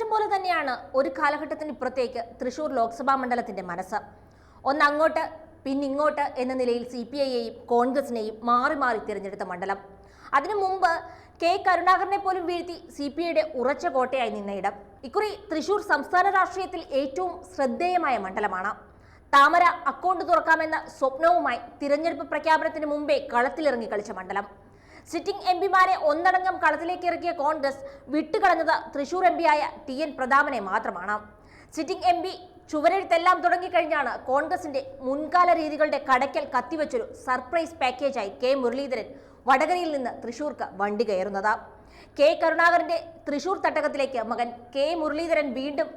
കാലമാറ്റം പോലെ തന്നെയാണ് ഒരു കാലഘട്ടത്തിന് ഇപ്പുറത്തേക്ക് തൃശൂർ ലോക്സഭാ മണ്ഡലത്തിന്റെ മനസ്സ്. പിന്നെ ഇങ്ങോട്ട് എന്ന നിലയിൽ സി പി ഐയെയും കോൺഗ്രസിനെയും മാറി മാറി തിരഞ്ഞെടുത്ത മണ്ഡലം. അതിനു മുമ്പ് കെ കരുണാകരനെ പോലും വീഴ്ത്തി സി പി ഐയുടെ ഉറച്ച കോട്ടയായി നിന്ന ഇടം. ഇക്കുറി തൃശൂർ സംസ്ഥാന രാഷ്ട്രീയത്തിൽ ഏറ്റവും ശ്രദ്ധേയമായ മണ്ഡലമാണ്. താമര അക്കൗണ്ട് തുറക്കാമെന്ന സ്വപ്നവുമായി തിരഞ്ഞെടുപ്പ് പ്രഖ്യാപനത്തിന് മുമ്പേ കളത്തിലിറങ്ങി കളിച്ച മണ്ഡലം. സിറ്റിംഗ് എം പിമാരെ ഒന്നടങ്കം കളത്തിലേക്ക് ഇറക്കിയ കോൺഗ്രസ് വിട്ടുകളഞ്ഞത് തൃശൂർ എം പിയായ ടി എൻ പ്രതാപനെ മാത്രമാണ്. സിറ്റിംഗ് എം പി ചുവരെഴുത്തെല്ലാം തുടങ്ങിക്കഴിഞ്ഞാണ് കോൺഗ്രസിന്റെ മുൻകാല രീതികളുടെ കടയ്ക്കൽ കത്തിവെച്ചൊരു സർപ്രൈസ് പാക്കേജായി കെ മുരളീധരൻ വടകരയിൽ നിന്ന് തൃശൂർക്ക് വണ്ടി കയറുന്നത്. കെ കരുണാകരന്റെ തൃശൂർ തട്ടകത്തിലേക്ക് മകൻ കെ മുരളീധരൻ വീണ്ടും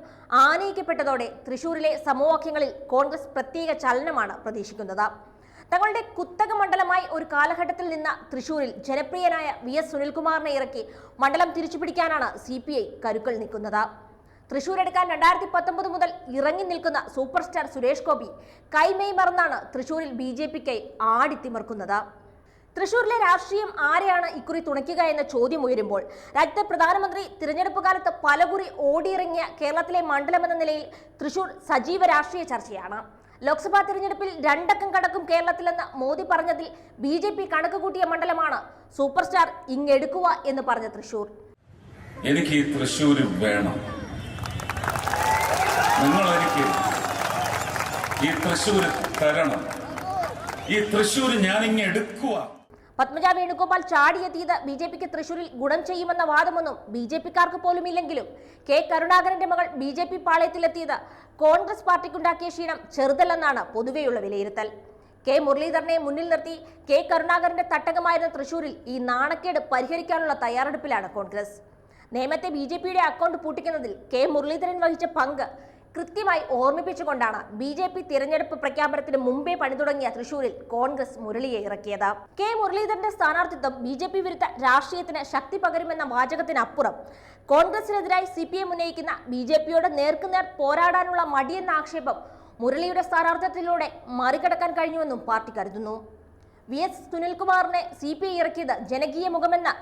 ആനയിക്കപ്പെട്ടതോടെ തൃശൂരിലെ സമവാക്യങ്ങളിൽ കോൺഗ്രസ് പ്രത്യേക ചലനമാണ് പ്രതീക്ഷിക്കുന്നത്. തങ്ങളുടെ കുത്തക മണ്ഡലമായി ഒരു കാലഘട്ടത്തിൽ നിന്ന തൃശൂരിൽ ജനപ്രിയനായ വി എസ് സുനിൽകുമാറിനെ ഇറക്കി മണ്ഡലം തിരിച്ചുപിടിക്കാനാണ് സി പി ഐ കരുക്കൾ നിൽക്കുന്നത്. തൃശൂർ എടുക്കാൻ രണ്ടായിരത്തി പത്തൊമ്പത് മുതൽ ഇറങ്ങി നിൽക്കുന്ന സൂപ്പർ സ്റ്റാർ സുരേഷ് ഗോപി കൈമേയ് മറന്നാണ് തൃശൂരിൽ ബി ജെ പിക്കായി ആടിത്തിമർക്കുന്നത്. തൃശൂരിലെ രാഷ്ട്രീയം ആരെയാണ് ഇക്കുറി തുണയ്ക്കുക എന്ന ചോദ്യം ഉയരുമ്പോൾ രാജ്യത്തെ പ്രധാനമന്ത്രി തിരഞ്ഞെടുപ്പ് കാലത്ത് പലകുറി ഓടിയിറങ്ങിയ കേരളത്തിലെ മണ്ഡലമെന്ന നിലയിൽ തൃശൂർ സജീവ രാഷ്ട്രീയ ചർച്ചയാണ്. ലോക്സഭാ തിരഞ്ഞെടുപ്പിൽ രണ്ടക്കം കടക്കും കേരളത്തിലെന്ന് മോദി പറഞ്ഞതിൽ ബി ജെ പി കണക്ക് കൂട്ടിയ മണ്ഡലമാണ് സൂപ്പർ സ്റ്റാർ ഇങ്ങെടുക്കുക എന്ന് പറഞ്ഞ തൃശൂർ. എനിക്ക് ഈ തൃശ്ശൂര് വേണം. നിങ്ങൾ എനിക്ക് ഈ തൃശ്ശൂര് തരണം. ഈ തൃശ്ശൂര് ഞാൻ ഇങ്ങ് എടുക്കുക പത്മജ വേണുഗോപാൽ ചാടിയെത്തിയത് ബി ജെ പിക്ക് തൃശൂരിൽ ഗുണം ചെയ്യുമെന്ന വാദമൊന്നും ബി ജെ പിക്കാർക്ക് പോലും ഇല്ലെങ്കിലും കെ കരുണാകരന്റെ മകൾ ബി ജെ പി പാളയത്തിലെത്തിയത് കോൺഗ്രസ് പാർട്ടിക്കുണ്ടാക്കിയ ക്ഷീണം ചെറുതല്ലെന്നാണ് പൊതുവെയുള്ള വിലയിരുത്തൽ. കെ മുരളീധരനെ മുന്നിൽ നിർത്തി കെ കരുണാകരന്റെ തട്ടകമായിരുന്ന തൃശൂരിൽ ഈ നാണക്കേട് പരിഹരിക്കാനുള്ള തയ്യാറെടുപ്പിലാണ് കോൺഗ്രസ്. നേമത്തെ ബി ജെ പിയുടെ അക്കൗണ്ട് പൂട്ടിക്കുന്നതിൽ കെ മുരളീധരൻ വഹിച്ച പങ്ക് കൃത്യമായി ഓർമ്മിപ്പിച്ചുകൊണ്ടാണ് ബി ജെ പി തിരഞ്ഞെടുപ്പ് പ്രഖ്യാപനത്തിന് മുമ്പേ പണി തുടങ്ങിയ തൃശൂരിൽ കോൺഗ്രസ് മുരളിയെ ഇറക്കിയത്. കെ മുരളീധരന്റെ സ്ഥാനാർത്ഥിത്വം ബി ജെ പി വിരുദ്ധ രാഷ്ട്രീയത്തിന് ശക്തി പകരുമെന്ന വാചകത്തിനപ്പുറം കോൺഗ്രസിനെതിരായി സി പി എം ഉന്നയിക്കുന്ന ബി ജെ പിയോട് നേർക്കുനേർ പോരാടാനുള്ള മടിയെന്ന ആക്ഷേപം മുരളിയുടെ സ്ഥാനാർത്ഥിത്വത്തിലൂടെ മറികടക്കാൻ കഴിഞ്ഞുവെന്നും പാർട്ടി കരുതുന്നു. വി എസ് സുനിൽകുമാറിനെ സി പി ഐ ഇറക്കിയത് ജനകീയ മുഖമെന്ന്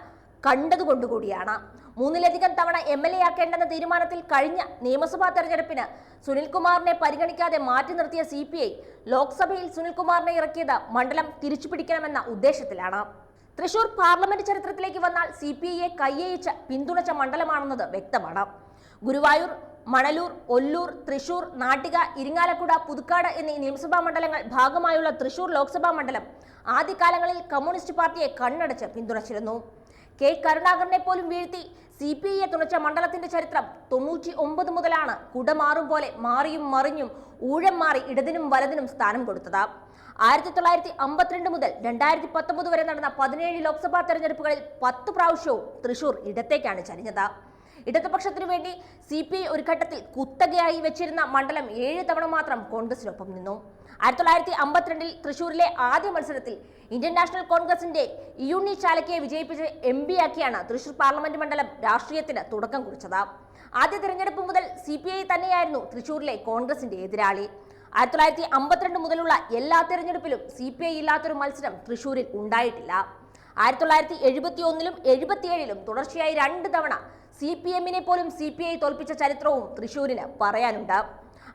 കണ്ടതുകൊണ്ടുകൂടിയാണ്. മൂന്നിലധികം തവണ എം എൽ എ ആക്കേണ്ടെന്ന തീരുമാനത്തിൽ കഴിഞ്ഞ നിയമസഭാ തെരഞ്ഞെടുപ്പിന് സുനിൽകുമാറിനെ പരിഗണിക്കാതെ മാറ്റി നിർത്തിയ സി പി ഐ ലോക്സഭയിൽ സുനിൽകുമാറിനെ ഇറക്കിയത് മണ്ഡലം തിരിച്ചു പിടിക്കണമെന്ന ഉദ്ദേശത്തിലാണ്. തൃശൂർ പാർലമെന്റ് ചരിത്രത്തിലേക്ക് വന്നാൽ സി പി ഐയെ കയ്യയിച്ച് പിന്തുണച്ച മണ്ഡലമാണെന്നത് വ്യക്തമാണ്. ഗുരുവായൂർ മണലൂർ ഒല്ലൂർ തൃശൂർ നാട്ടിക ഇരിങ്ങാലക്കുട പുതുക്കാട് എന്നീ നിയമസഭാ മണ്ഡലങ്ങൾ ഭാഗമായുള്ള തൃശൂർ ലോക്സഭാ മണ്ഡലം ആദ്യകാലങ്ങളിൽ കമ്മ്യൂണിസ്റ്റ് പാർട്ടിയെ കണ്ണടച്ച് പിന്തുണച്ചിരുന്നു. കെ കരുണാകരനെ പോലും വീഴ്ത്തി. സി പി ഐയെ തുണച്ച മണ്ഡലത്തിന്റെ ചരിത്രം തൊണ്ണൂറ്റി ഒമ്പത് മുതലാണ് കുടമാറും പോലെ മാറിയും മറിഞ്ഞും ഊഴം മാറി ഇടതിനും വലതിനും സ്ഥാനം കൊടുത്തത്. ആയിരത്തി തൊള്ളായിരത്തി അമ്പത്തിരണ്ട് മുതൽ രണ്ടായിരത്തി പത്തൊമ്പത് വരെ നടന്ന പതിനേഴ് ലോക്സഭാ തെരഞ്ഞെടുപ്പുകളിൽ പത്ത് പ്രാവശ്യവും തൃശൂർ ഇടത്തേക്കാണ് ചരിഞ്ഞത്. ഇടതുപക്ഷത്തിനു വേണ്ടി സി പി ഐ ഒരു ഘട്ടത്തിൽ കുത്തകയായി വെച്ചിരുന്ന മണ്ഡലം ഏഴ് തവണ മാത്രം കോൺഗ്രസിനൊപ്പം നിന്നു. ആയിരത്തി തൊള്ളായിരത്തി അമ്പത്തിരണ്ടിൽ തൃശൂരിലെ ആദ്യ മത്സരത്തിൽ ഇന്ത്യൻ നാഷണൽ കോൺഗ്രസിന്റെ യുണി ചാലക്കയെ വിജയിപ്പിച്ച് എം പി ആക്കിയാണ് തൃശൂർ പാർലമെന്റ് മണ്ഡലം രാഷ്ട്രീയത്തിന് തുടക്കം കുറിച്ചത്. ആദ്യ തെരഞ്ഞെടുപ്പ് മുതൽ സി പി ഐ തന്നെയായിരുന്നു തൃശൂരിലെ കോൺഗ്രസിന്റെ എതിരാളി. ആയിരത്തി തൊള്ളായിരത്തി അമ്പത്തിരണ്ട് മുതലുള്ള എല്ലാ തെരഞ്ഞെടുപ്പിലും സി പി ഐ ഇല്ലാത്തൊരു മത്സരം തൃശൂരിൽ ഉണ്ടായിട്ടില്ല. ആയിരത്തി തൊള്ളായിരത്തി എഴുപത്തി ഒന്നിലും എഴുപത്തിയേഴിലും തുടർച്ചയായി രണ്ട് തവണ സി പി എമ്മിനെ പോലും സി പി ഐ തോൽപ്പിച്ച ചരിത്രവും തൃശൂരിന് പറയാനുണ്ട്.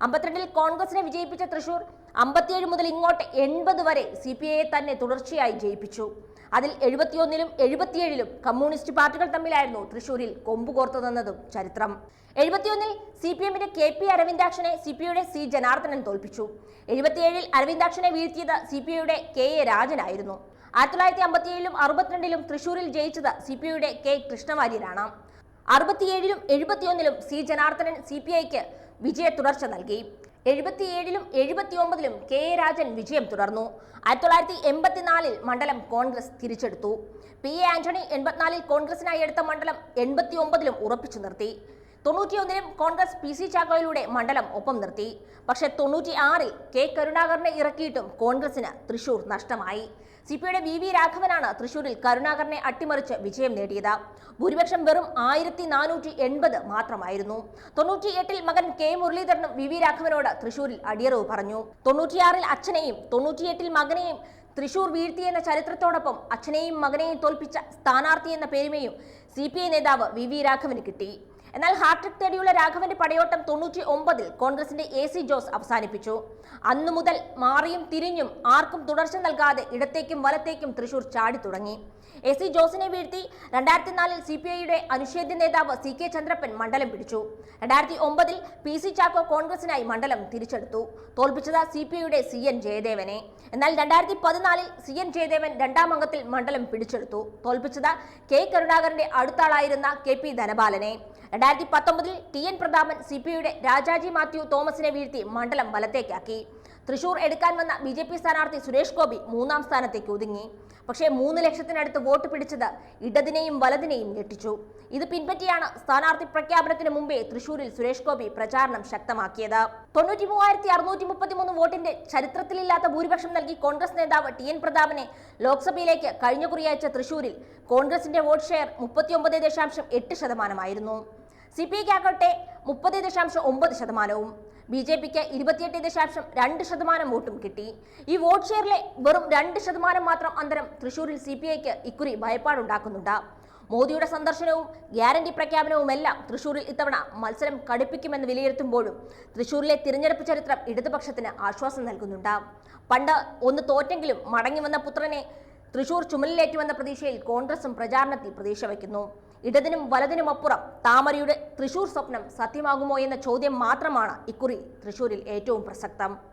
അമ്പത്തിരണ്ടിൽ കോൺഗ്രസിനെ വിജയിപ്പിച്ച തൃശൂർ അമ്പത്തിയേഴ് മുതൽ ഇങ്ങോട്ട് എൺപത് വരെ സി പി ഐയെ തന്നെ തുടർച്ചയായി ജയിപ്പിച്ചു. അതിൽ എഴുപത്തിയൊന്നിലും എഴുപത്തിയേഴിലും കമ്മ്യൂണിസ്റ്റ് പാർട്ടികൾ തമ്മിലായിരുന്നു തൃശൂരിൽ കൊമ്പുകോർത്തതെന്നതും ചരിത്രം. എഴുപത്തിയൊന്നിൽ സി പി എമ്മിന്റെ കെ പി അരവിന്ദാക്ഷനെ സി പി ഐയുടെ സി ജനാർദ്ദനൻ തോൽപ്പിച്ചു. എഴുപത്തിയേഴിൽ അരവിന്ദാക്ഷനെ വീഴ്ത്തിയത് സി പി ഐയുടെ കെ എ രാജനായിരുന്നു. ആയിരത്തി തൊള്ളായിരത്തി അമ്പത്തിയേഴിലും അറുപത്തിരണ്ടിലും തൃശൂരിൽ ജയിച്ചത് സി പി ഐയുടെ കെ കൃഷ്ണവാര്യരാണ്. അറുപത്തിയേഴിലും എഴുപത്തിയൊന്നിലും സി ജനാർദ്ദനൻ സി പി ഐക്ക് വിജയ തുടർച്ച നൽകി. എഴുപത്തിയേഴിലും എഴുപത്തിയൊമ്പതിലും കെ എ രാജൻ വിജയം തുടർന്നു. ആയിരത്തി തൊള്ളായിരത്തി എൺപത്തിനാലിൽ മണ്ഡലം കോൺഗ്രസ് തിരിച്ചെടുത്തു. പി എ ആന്റണി എൺപത്തിനാലിൽ കോൺഗ്രസിനായി എടുത്ത മണ്ഡലം എൺപത്തിയൊമ്പതിലും ഉറപ്പിച്ചു നിർത്തി. തൊണ്ണൂറ്റിയൊന്നിലും കോൺഗ്രസ് പി സി ചാക്കോയിലൂടെ മണ്ഡലം ഒപ്പം നിർത്തി. പക്ഷേ തൊണ്ണൂറ്റി ആറിൽ കെ കരുണാകരനെ ഇറക്കിയിട്ടും കോൺഗ്രസിന് തൃശൂർ നഷ്ടമായി. സി പി ഐയുടെ വി വി രാഘവനാണ് തൃശൂരിൽ കരുണാകരനെ അട്ടിമറിച്ച് വിജയം നേടിയത്. ഭൂരിപക്ഷം വെറും ആയിരത്തി നാനൂറ്റി എൺപത് മാത്രമായിരുന്നു. തൊണ്ണൂറ്റി എട്ടിൽ മകൻ കെ മുരളീധരനും വി വി രാഘവനോട് തൃശൂരിൽ അടിയറവ് പറഞ്ഞു. തൊണ്ണൂറ്റിയാറിൽ അച്ഛനെയും തൊണ്ണൂറ്റിയെട്ടിൽ മകനെയും തൃശൂർ വീഴ്ത്തിയെന്ന ചരിത്രത്തോടൊപ്പം അച്ഛനെയും മകനെയും തോൽപ്പിച്ച സ്ഥാനാർത്ഥി എന്ന പേരുമേയും സി പി ഐ നേതാവ് വി വി രാഘവന് കിട്ടി. എന്നാൽ ഹാട്രിക് തേടിയുള്ള രാഘവന്റെ പടയോട്ടം തൊണ്ണൂറ്റി ഒമ്പതിൽ കോൺഗ്രസിന്റെ എ സി ജോസ് അവസാനിപ്പിച്ചു. അന്നു മുതൽ മാറിയും തിരിഞ്ഞും ആർക്കും തുടർച്ച നൽകാതെ ഇടത്തേക്കും വലത്തേക്കും തൃശൂർ ചാടി തുടങ്ങി. എ സി ജോസിനെ വീഴ്ത്തി രണ്ടായിരത്തി നാലിൽ സി പി ഐയുടെ അനുഷേദ്യ നേതാവ് സി കെ ചന്ദ്രപ്പൻ മണ്ഡലം പിടിച്ചു. രണ്ടായിരത്തി ഒമ്പതിൽ പി സി ചാക്കോ കോൺഗ്രസിനായി മണ്ഡലം തിരിച്ചെടുത്തു. തോൽപ്പിച്ചത് സി പി ഐയുടെ സി എൻ ജയദേവനെ. എന്നാൽ രണ്ടായിരത്തി പതിനാലിൽ സി എൻ ജയദേവൻ രണ്ടാം അംഗത്തിൽ മണ്ഡലം പിടിച്ചെടുത്തു. തോൽപ്പിച്ചത് കെ കരുണാകരന്റെ അടുത്താളായിരുന്ന കെ പി ധനപാലനെ രണ്ടായിരത്തി പത്തൊമ്പതിൽ T N Prathapan C P ഐയുടെ രാജാജി മാത്യു തോമസിനെ വീഴ്ത്തി മണ്ഡലം വലത്തേക്കാക്കി. തൃശൂർ എടുക്കാൻ വന്ന ബി ജെ പി സ്ഥാനാർത്ഥി സുരേഷ് ഗോപി മൂന്നാം സ്ഥാനത്തേക്ക് ഒതുങ്ങി. പക്ഷേ മൂന്ന് ലക്ഷത്തിനടുത്ത് വോട്ട് പിടിച്ചത് ഇടതിനെയും വലതിനെയും ഞെട്ടിച്ചു. ഇത് പിൻപറ്റിയാണ് സ്ഥാനാർത്ഥി പ്രഖ്യാപനത്തിന് മുമ്പേ തൃശൂരിൽ സുരേഷ് ഗോപി പ്രചാരണം ശക്തമാക്കിയത്. തൊണ്ണൂറ്റി മൂവായിരത്തി അറുന്നൂറ്റി മുപ്പത്തിമൂന്ന് വോട്ടിന്റെ ചരിത്രത്തിലില്ലാത്ത ഭൂരിപക്ഷം നൽകി കോൺഗ്രസ് നേതാവ് ടി എൻ പ്രതാപനെ ലോക്സഭയിലേക്ക് കഴിഞ്ഞ കുറിയാഴ്ച തൃശൂരിൽ. കോൺഗ്രസിന്റെ വോട്ട് ഷെയർ മുപ്പത്തിയൊമ്പത് ദശാംശം എട്ട് ശതമാനമായിരുന്നു. സി പി ഐക്കാകട്ടെ മുപ്പത് ദശാംശം ഒമ്പത് ശതമാനവും. ബി ജെ പിക്ക് ഇരുപത്തിയെട്ട് ദശാംശം രണ്ട് ശതമാനം വോട്ടും കിട്ടി. ഈ വോട്ട് ഷെയറിലെ വെറും രണ്ട് ശതമാനം മാത്രം അന്തരം തൃശൂരിൽ സി പി ഐക്ക് ഇക്കുറി ഭയപ്പാടുണ്ടാക്കുന്നുണ്ട്. മോദിയുടെ സന്ദർശനവും ഗ്യാരണ്ടി പ്രഖ്യാപനവുമെല്ലാം തൃശൂരിൽ ഇത്തവണ മത്സരം കടുപ്പിക്കുമെന്ന് വിലയിരുത്തുമ്പോഴും തൃശൂരിലെ തിരഞ്ഞെടുപ്പ് ചരിത്രം ഇടതുപക്ഷത്തിന് ആശ്വാസം നൽകുന്നുണ്ട്. പണ്ട് ഒന്ന് തോറ്റെങ്കിലും മടങ്ങി വന്ന പുത്രനെ തൃശൂർ ചുമലിലേറ്റുവെന്ന പ്രതീക്ഷയിൽ കോൺഗ്രസും പ്രചാരണത്തിൽ പ്രതീക്ഷ വയ്ക്കുന്നു ഇടതിനും വലതിനുമപ്പുറം താമരയുടെ തൃശൂർ സ്വപ്നം സത്യമാകുമോ എന്ന ചോദ്യം മാത്രമാണ് ഇക്കുറി തൃശൂരിൽ ഏറ്റവും പ്രസക്തം.